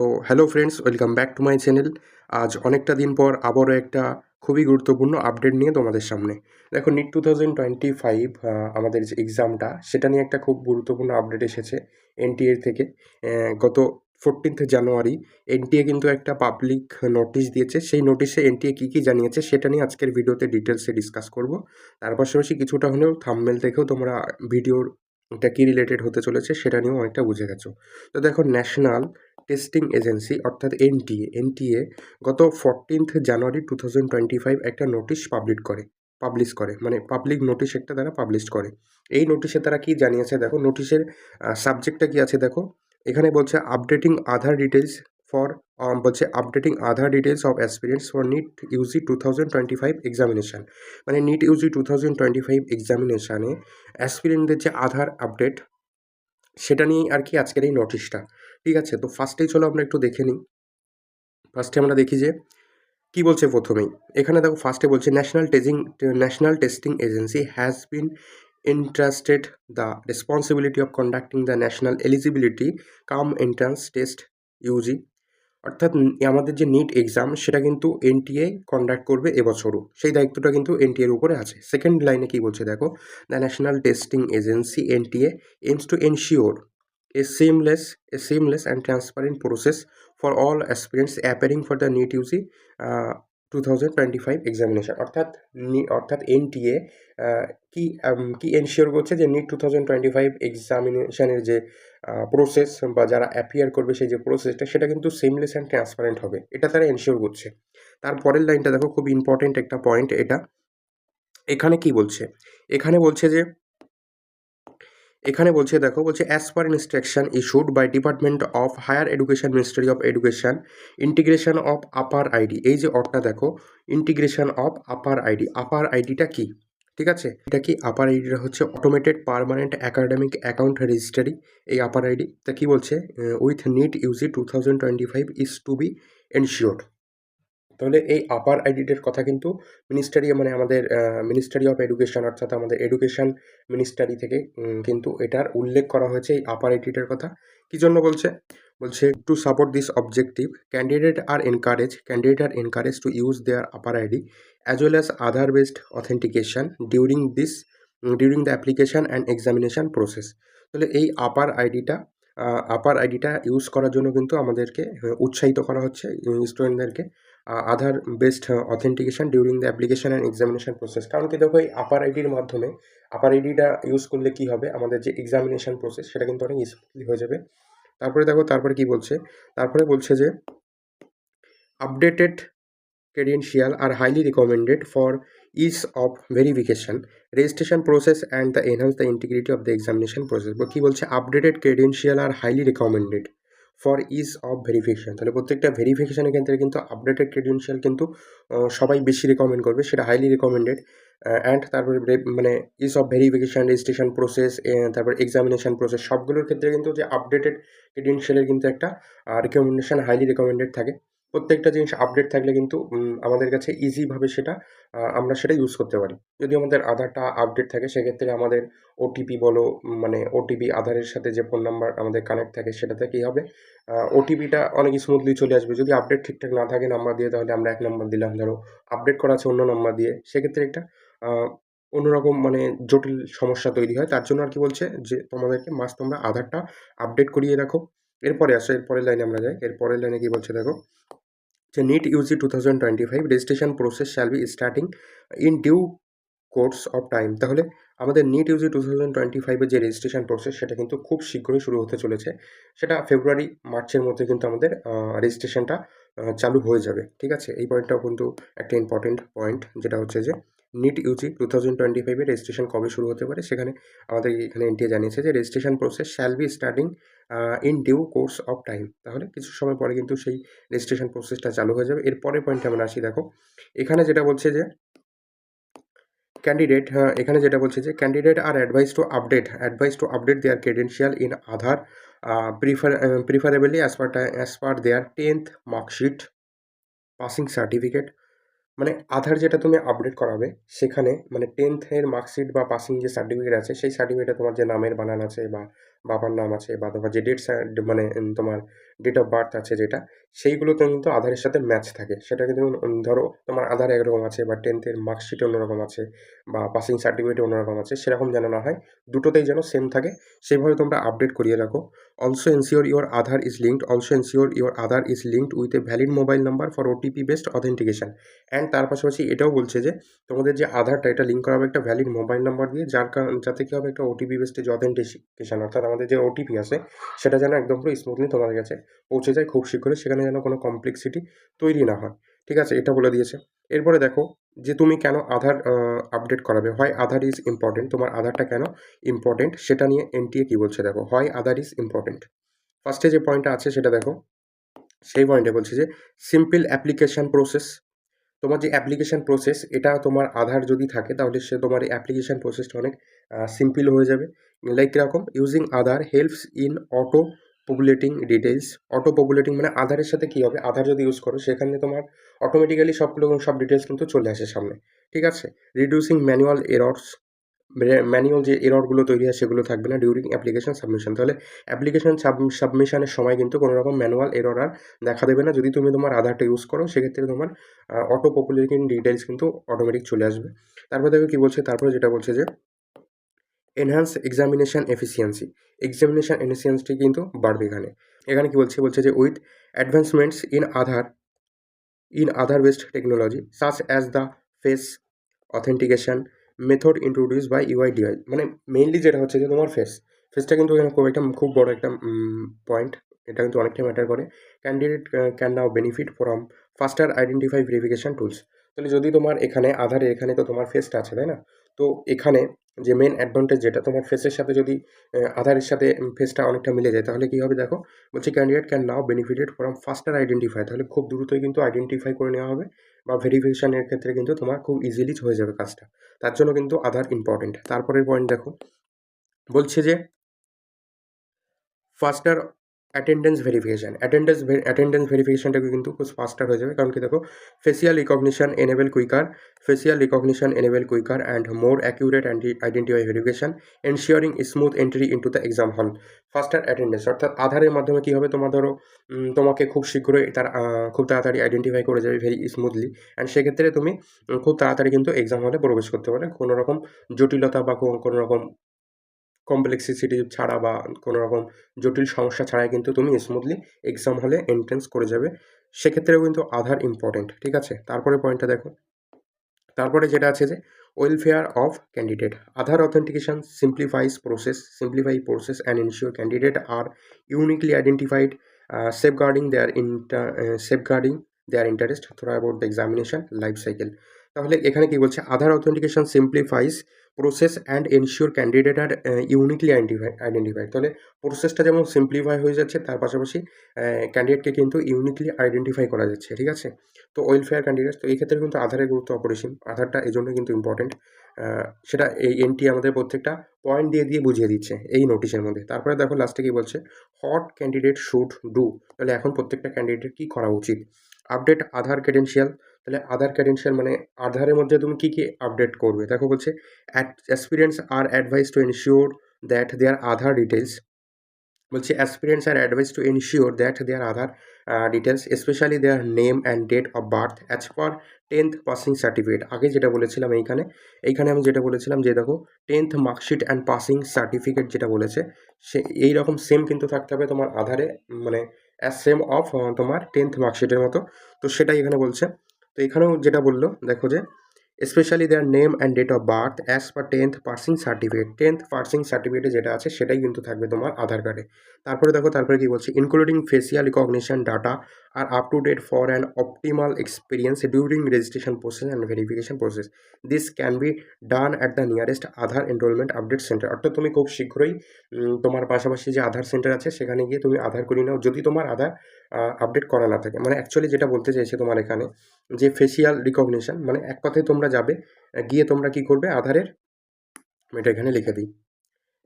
তো hello friends welcome back to my channel আজ অনেকটা দিন পর আবারও একটা খুবই গুরুত্বপূর্ণ আপডেট নিয়ে তোমাদের সামনে। দেখো NEET two thousand twenty five আমাদের যে এক্সামটা সেটা নিয়ে একটা খুব গুরুত্বপূর্ণ আপডেট এসেছে এনটিএর থেকে। গত ফোরটিন্থ জানুয়ারি এনটিএ কিন্তু একটা পাবলিক নোটিশ দিয়েছে। সেই নোটিশে এনটিএ কী কী জানিয়েছে, সেটা নিয়ে আজকের ভিডিওতে ডিটেলসে ডিসকাস করব। তার পাশাপাশি কিছুটা হলেও থাম্বনেল থেকেও তোমরা ভিডিওর এটা কী রিলেটেড হতে চলেছে, সেটা নিয়েও অনেকটা বুঝে গেছো। তো দেখো ন্যাশনাল টেস্টিং এজেন্সি অর্থাৎ এনটিএ এনটিএ গত fourteenth January two thousand twenty five একটা নোটিশ পাবলিশ করে পাবলিশ করে মানে পাবলিক নোটিশ একটা তারা পাবলিশ করে। এই নোটিশে তারা কি জানিয়েছে দেখো নোটিশের সাবজেক্টটা কি আছে দেখো? এখানে বলছে আপডেটিং আধার ডিটেলস ফর বলছে updating Aadhaar details of experience for NEET UG two thousand twenty five examination মানে NEET UG two thousand twenty five এক্সামিনেশানে অ্যাসপিরেন্টদের যে আধার আপডেট সেটা নিয়েই আর কি আজকের এই নোটিশটা ঠিক আছে, তো ফার্স্টেই চলো আমরা একটু দেখে নিই। ফার্স্টে আমরা দেখি যে, কি বলছে প্রথমেই? এখানে দেখো ফার্স্টে বলছে national testing national testing agency has been interested the responsibility of conducting the national eligibility cum entrance test UG অর্থাৎ আমাদের যে নিট এক্সাম সেটা কিন্তু এনটিএ কন্ডাক্ট করবে এবছরও। সেই দায়িত্বটা কিন্তু এনটিএর উপরে আছে। সেকেন্ড লাইনে কি বলছে দেখো the national testing agency NTA aims to ensure a seamless a seamless and transparent process for all aspirants appearing for the NEET UG uh, 2025 examination অর্থাৎ অর্থাৎ এনটিএ কি উম, কি এনশিওর করছে যে NEET two thousand twenty five এক্সামিনেশনের যে process বা যারা appear করবে সেই যে প্রসেসটা সেটা কিন্তু সেমলেস অ্যান্ড ট্রান্সপারেন্ট হবে। এটা তারা এনশিওর করছে। তারপরের লাইনটা দেখো খুব ইম্পর্টেন্ট একটা পয়েন্ট এটা। এখানে কি বলছে? এখানে বলছে যে এখানে বলছে, দেখো, বলছে as per instruction issued by department of higher education ministry of education integration of APAAR ID এই যে অর্থটা দেখো integration of APAAR ID APAAR আইডিটা কি? ঠিক আছে? এটা কি আপার আইডিটা হচ্ছে automated permanent academic account registry এই আপার আইডি তা কি বলছে? With NEET UG two thousand twenty five is to be ensured তাহলে এই আপার আইডিটার কথা কিন্তু মিনিস্টারি মানে আমাদের মিনিস্টারি অফ এডুকেশন অর্থাৎ আমাদের এডুকেশন মিনিস্টারি থেকে কিন্তু এটার উল্লেখ করা হয়েছে এই আপার আইডিটার কথা। কি জন্য বলছে? বলছে to support this objective candidate are encourage candidate are encourage to use their APAAR ID as well as Aadhaar based authentication during this during the application and examination process তাহলে এই আপার আইডিটা আপার আইডিটা ইউজ করার জন্য কিন্তু আমাদেরকে, উৎসাহিত করা হচ্ছে স্টুডেন্টদেরকে Aadhaar based authentication during the application and examination process কারণ কি দেখো এই আপার আইডির মাধ্যমে আপার আইডিটা ইউজ করলে কি হবে আমাদের যে এক্সামিনেশন প্রসেস সেটা কিন্তু অনেক স্মুথলি হয়ে যাবে তারপরে দেখো তারপরে কি বলছে তারপরে বলছে যে updated are highly recommended for ease of verification registration process and the enhance the integrity of the examination process বা কি বলছে updated credential are highly recommended for ease of verification তাহলে প্রত্যেকটা ভেরিফিকেশানের ক্ষেত্রে কিন্তু আপডেটেড ক্রেডেন্সিয়াল কিন্তু সবাই বেশি রেকমেন্ড করবে, সেটা হাইলি রেকমেন্ডেড অ্যান্ড তারপরে মানে ease of verification registration process তারপর এক্সামিনেশান প্রসেস সবগুলোর ক্ষেত্রে কিন্তু যে আপডেটেড ক্রেডেন্সিয়ালের কিন্তু একটা রেকমেন্ডেশান হাইলি রেকমেন্ডেড থাকে। প্রত্যেকটা জিনিস আপডেট থাকলে কিন্তু আমাদের কাছে ইজিভাবে সেটা আমরা সেটা ইউজ করতে পারি। যদি আমাদের আধারটা আপডেট থাকে, সেক্ষেত্রে আমাদের ওটিপি বলো মানে ওটিপি আধারের সাথে যে ফোন নাম্বার আমাদের কানেক্ট থাকে, সেটাতে কী হবে? ওটিপিটা অনেক স্মুথলি চলে আসবে। যদি আপডেট ঠিকঠাক না থাকে নাম্বার দিয়ে, তাহলে আমরা এক নাম্বার দিলাম। ধরো আপডেট করা আছে অন্য নাম্বার দিয়ে। সেক্ষেত্রে একটা অন্যরকম মানে জটিল সমস্যা তৈরি হয়। তার জন্য আর কি বলছে যে, তোমাদেরকে মাস্ট তোমরা আধারটা আপডেট করিয়ে রাখো। এরপরে আসো, এরপরের লাইনে আমরা যাই। এরপরের লাইনে কি বলছে দেখো যে NEET UG two thousand twenty five registration process shall be starting in due course of time তাহলে আমাদের NEET UG two thousand twenty ফাইভের যে রেজিস্ট্রেশন প্রসেস সেটা কিন্তু খুব শীঘ্রই শুরু হতে চলেছে। সেটা ফেব্রুয়ারি মার্চের মধ্যে কিন্তু আমাদের রেজিস্ট্রেশনটা চালু হয়ে যাবে। ঠিক আছে? এই পয়েন্টটাও কিন্তু একটা ইম্পর্টেন্ট পয়েন্ট যেটা হচ্ছে যে NEET UG two thousand twenty ফাইভের রেজিস্ট্রেশন কবে শুরু হতে পারে সেখানে আমাদের এখানে এনটিএ জানিয়েছে যে registration process shall be starting in due course of time তাহলে কিছু সময় পরে কিন্তু সেই রেজিস্ট্রেশন প্রসেসটা চালু হয়ে যাবে। এর পরের পয়েন্টে আমরা আসি, দেখো। এখানে যেটা বলছে যে ক্যান্ডিডেট এখানে যেটা বলছে যে candidate are advise to update advise to update their credential in Aadhaar prefer preferably as per as per their tenth marksheet passing certificate মানে আধার যেটা তুমি আপডেট করাবে, সেখানে মানে টেন্থের মার্কশিট বা পাসিং যে সার্টিফিকেট আছে, সেই সার্টিফিকেটে তোমার যে নামের বানান আছে বা বাবার নাম আছে বা তোমার যে ডেট মানে তোমার ডেট অফ বার্থ আছে যেটা, সেইগুলোতে কিন্তু আধারের সাথে ম্যাচ থাকে। সেটা কিন্তু ধরো তোমার আধার একরকম আছে বা টেন্থের মার্কশিট অন্যরকম আছে বা পাসিং সার্টিফিকেট অন্যরকম আছে, সেরকম যেন না হয়, দুটোতেই যেন সেম থাকে, সেইভাবে তোমরা আপডেট করিয়ে রাখো। Also ensure your Aadhaar is linked also ensure your Aadhaar is linked with a valid mobile number for OTP based authentication and তার পাশাপাশি এটাও বলছে যে, তোমাদের যে আধারটা, এটা লিঙ্ক করা হবে একটা ভ্যালিড মোবাইল নাম্বার দিয়ে, যার কারণ যাতে কী হবে একটা ওটিপি বেসড যে অথেন্টিকেশন অর্থাৎ আমাদের যে ওটিপি আছে, সেটা যেন একদম পুরো স্মুথলি তোমাদের কাছে পৌঁছে যায় খুব শীঘ্রই, সেখানে যেন কোনো কমপ্লেক্সিটি তৈরি না হয়। ঠিক আছে? এটা বলে দিয়েছে। এরপরে দেখো যে তুমি কেন আধার আপডেট করাবে? হয় আধার ইজ ইম্পর্টেন্ট তোমার আধারটা কেন ইম্পর্টেন্ট সেটা নিয়ে এনটিএ কী বলছে দেখো? হয় আধার ইজ ইম্পর্টেন্ট ফার্স্টে যে পয়েন্টটা আছে সেটা দেখো। সেই পয়েন্টে বলছে যে সিম্পল অ্যাপ্লিকেশান প্রসেস তোমার যে অ্যাপ্লিকেশান প্রসেস এটা তোমার আধার যদি থাকে, তাহলে সে তোমার এই অ্যাপ্লিকেশান প্রসেসটা অনেক সিম্পল হয়ে যাবে। লাইক কীরকম using Aadhaar helps in auto populating details auto populating মানে আধারের সাথে কী হবে? আধার যদি ইউজ করো, সেখানে তোমার অটোমেটিক্যালি সবগুলো সব ডিটেলস কিন্তু চলে আসে সামনে। ঠিক আছে? রিডিউসিং ম্যানুয়াল এরর্স ম্যানুয়াল যে এররগুলো তৈরি হয়, সেগুলো থাকবে না ডিউরিং অ্যাপ্লিকেশন সাবমিশন তাহলে অ্যাপ্লিকেশন সাবমিশনের সময় কিন্তু কোনো রকম ম্যানুয়াল এরর আর দেখা দেবে না। যদি তুমি তোমার আধারটা ইউজ করো, সেক্ষেত্রে তোমার অটো পপুলেটিং ডিটেলস কিন্তু অটোমেটিক চলে আসবে। তারপর দেখো কী বলছে? তারপরে যেটা বলছে যে enhance examination efficiency examination efficiency কিন্তু বাড়বে এখানে। এখানে কি বলছে? বলছে যে with advancements in Aadhaar in Aadhaar based technology such as the face authentication method introduced by UIDAI মানে মেইনলি যেটা হচ্ছে যে তোমার ফেস ফেসটা কিন্তু এখানে খুব একটা, খুব বড় একটা পয়েন্ট এটা কিন্তু অনেকটাই ম্যাটার করে। Candidate can now benefit from faster identify verification tools তাহলে যদি তোমার এখানে আধারে এখানে তো তোমার ফেসটা আছে, তাই না? তো এখানে যে মেন অ্যাডভান্টেজ যেটা, তোমার ফেসের সাথে যদি আধারের সাথে ফেসটা অনেকটা মিলে যায়, তাহলে কী হবে দেখো? বলছে candidate can now benefited from faster identify তাহলে খুব দ্রুতই কিন্তু আইডেন্টিফাই করে নেওয়া হবে বা ভেরিফিকেশানের ক্ষেত্রে কিন্তু তোমার খুব ইজিলি হয়ে যাবে কাজটা। তার জন্য কিন্তু আধার ইম্পর্টেন্ট তারপরের পয়েন্ট দেখো, বলছে যে faster attendance verification attendance attendance ভেরিফিকেশানটাকে কিন্তু খুব ফাস্টার হয়ে যাবে। কারণ কি দেখো facial recognition enable quicker facial recognition enable quicker and more accurate and identify verification ensuring smooth entry into the exam hall faster attendance অর্থাৎ আধারের মাধ্যমে কী হবে? তোমার ধরো তোমাকে খুব শীঘ্রই তার খুব তাড়াতাড়ি আইডেন্টিফাই করে যাবে ভেরি স্মুথলি অ্যান্ড সেক্ষেত্রে তুমি খুব তাড়াতাড়ি কিন্তু এক্সাম হলে প্রবেশ করতে পারে কোনো রকম জটিলতা বা কোনো রকম কমপ্লেক্সিসিটি ছাড়া বা কোনো রকম জটিল সমস্যা ছাড়াই কিন্তু তুমি স্মুথলি এক্সাম হলে এন্ট্রেন্স করে যাবে। সেক্ষেত্রেও কিন্তু আধার ইম্পর্টেন্ট ঠিক আছে? তারপরে পয়েন্টটা দেখো। তারপরে যেটা আছে যে welfare of candidate Aadhaar authentication simplifies process simplify process and ensure candidate are uniquely identified safeguarding their inter safeguarding their interest throughout the examination life cycle তাহলে এখানে কি বলছে? Aadhaar authentication simplifies process and ensure candidate are uniquely identify identified তাহলে প্রসেসটা যেমন simplify হয়ে যাচ্ছে, তার পাশাপাশি ক্যান্ডিডেটকে কিন্তু ইউনিকলি আইডেন্টিফাই করা যাচ্ছে, ঠিক আছে? তো ওয়েলফেয়ার ক্যান্ডিডেট তো এই ক্ষেত্রে কিন্তু আধারের গুরুত্ব অপরিসীম, আধারটা এই জন্য কিন্তু ইম্পর্টেন্ট সেটা এই এনটি আমাদের প্রত্যেকটা পয়েন্ট দিয়ে দিয়ে বুঝিয়ে দিচ্ছে এই নোটিশের মধ্যে। তারপরে দেখো লাস্টে কী বলছে? হট ক্যান্ডিডেট শুড ডু তাহলে এখন প্রত্যেকটা ক্যান্ডিডেটের কী করা উচিত? আপডেট আধার ক্রেডেন্সিয়াল তাহলে আধার ক্রেডেন্সিয়াল মানে আধারের মধ্যে তুমি কী কী আপডেট করবে? দেখো বলছে aspirants are advise to ensure that their Aadhaar details বলছে aspirants are advise to ensure that their Aadhaar details specially their name and date of birth as per tenth passing certificate আগে যেটা বলেছিলাম এইখানে এইখানে আমি যেটা বলেছিলাম যে দেখো tenth marksheet and passing certificate যেটা বলেছে, সে এই রকম সেম কিন্তু থাকতে হবে তোমার আধারে মানে অ্যাজ সেম অফ তোমার টেন্থ মার্কশিটের মতো। তো সেটাই এখানে বলছে। এখানেও যেটা বলল, দেখো যে specially their name and date of birth as per tenth passing certificate tenth passing সার্টিফিকেটে যেটা আছে, সেটাই কিন্তু থাকবে তোমার আধার কার্ডে তারপরে দেখো, তারপরে কি বলছে? Including facial recognition data are up to date for an optimal experience during registration process and verification process this can be done at the nearest Aadhaar enrolment update centre অর্থাৎ তুমি খুব শীঘ্রই তোমার পাশাপাশি যে আধার সেন্টার আছে, সেখানে গিয়ে তুমি আধার করিয়ে নাও, যদি তোমার আধার আপডেট করা না থাকে। মানে অ্যাকচুয়ালি যেটা বলতে চাইছে তোমার এখানে, যে ফেসিয়াল রিকগনিশন মানে এক কথায় তোমরা যাবে, গিয়ে তোমরা কি করবে আধারের আমি এটা এখানে লিখে দিই।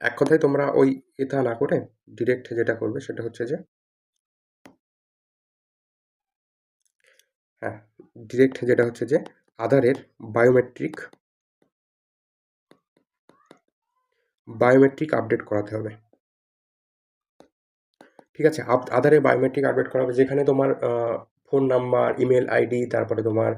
এক কথায় তোমরা ওই এটা না করে ডিরেক্ট যেটা করবে সেটা হচ্ছে যে হ্যাঁ ডিরেক্ট যেটা হচ্ছে যে আধারের বায়োমেট্রিক বায়োমেট্রিক আপডেট করাতে হবে। ঠিক আছে? আধারে বায়োমেট্রিক আপডেট করা হবে যেখানে তোমার ফোন নাম্বার ইমেল আইডি তারপরে তোমার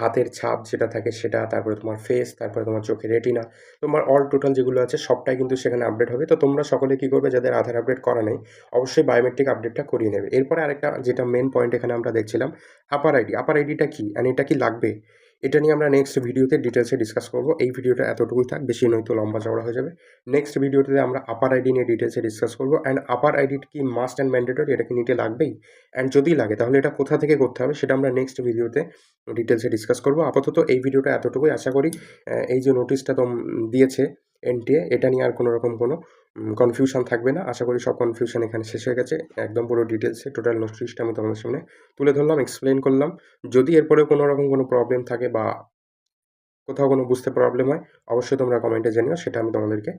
হাতের ছাপ যেটা থাকে সেটা, তারপরে তোমার ফেস তারপরে তোমার চোখের রেটিনা তোমার অল টোটাল যেগুলো আছে সবটাই কিন্তু সেখানে আপডেট হবে। তো তোমরা সকলে কী করবে? যাদের আধার আপডেট করা নেই, অবশ্যই বায়োমেট্রিক আপডেটটা করিয়ে নেবে। এরপরে আরেকটা যেটা মেন পয়েন্ট এখানে আমরা দেখছিলাম আপার আইডি আপার আইডিটা কী? অ্যান্ড এটা কি লাগবে? এটা নিয়ে আমরা নেক্সট ভিডিওতে ডিটেলসে ডিসকাস করব। এই ভিডিওটা এতটুকুই থাক, বেশি নয়তো লম্বা চওড়া হয়ে যাবে। নেক্সট ভিডিওতে আমরা আপার আইডি নিয়ে ডিটেলসে ডিসকাস করব। অ্যান্ড আপার আইডি কি মাস্ট অ্যান্ড ম্যান্ডেটরি এটা কি নিতে লাগবেই? অ্যান্ড যদি লাগে, তাহলে এটা কোথা থেকে করতে হবে সেটা আমরা নেক্সট ভিডিওতে ডিটেলসে ডিসকাস করব। আপাতত এই ভিডিওটা এতটুকুই। আশা করি এই যে নোটিশটা তো দিয়েছে এনটিএ এটা নিয়ে আর কোনো রকম কোনো কনফিউশন থাকবে না। আশা করি সব কনফিউশন এখানে শেষ হয়ে গেছে। একদম পুরো ডিটেলসে টোটাল নোটিশটা আমি তোমাদের সামনে তুলে ধরলাম এক্সপ্লেন করলাম। যদি এরপরে কোনো রকম কোনো প্রবলেম থাকে বা কোথাও কোনো বুঝতে প্রবলেম হয়, অবশ্যই তোমরা কমেন্টে জানিও, সেটা আমি তোমাদেরকে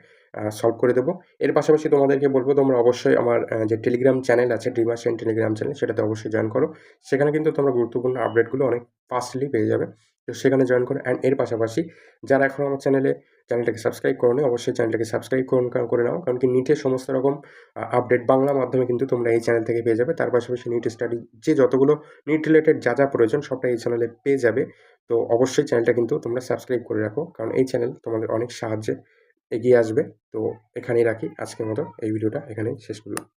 সলভ করে দেবো। এর পাশাপাশি তোমাদেরকে বলব, তোমরা অবশ্যই আমার যে টেলিগ্রাম চ্যানেল আছে ড্রিমার্সেন টেলিগ্রাম চ্যানেল সেটাতে অবশ্যই জয়েন করো। সেখানে কিন্তু তোমরা গুরুত্বপূর্ণ আপডেটগুলো অনেক ফাস্টলি পেয়ে যাবে। তো সেখানে জয়েন করো অ্যান্ড এর পাশাপাশি যারা এখন আমার চ্যানেলে চ্যানেলটাকে সাবস্ক্রাইব করো অবশ্যই চ্যানেলটাকে সাবস্ক্রাইব করুন করে নাও। কারণ কি নিটের সমস্ত রকম আপডেট বাংলা মাধ্যমে কিন্তু তোমরা এই চ্যানেল থেকে পেয়ে যাবে। তার পাশাপাশি নিট স্টাডি যে যতগুলো নিট রিলেটেড যা যা প্রয়োজন সবটা এই চ্যানেলে পেয়ে যাবে। তো অবশ্যই চ্যানেলটা কিন্তু তোমরা সাবস্ক্রাইব করে রাখো। কারণ এই চ্যানেল তোমাদের অনেক সাহায্যে এগিয়ে আসবে। তো এখানেই রাখি। আজকের মতো এই ভিডিওটা এখানেই শেষ করলাম।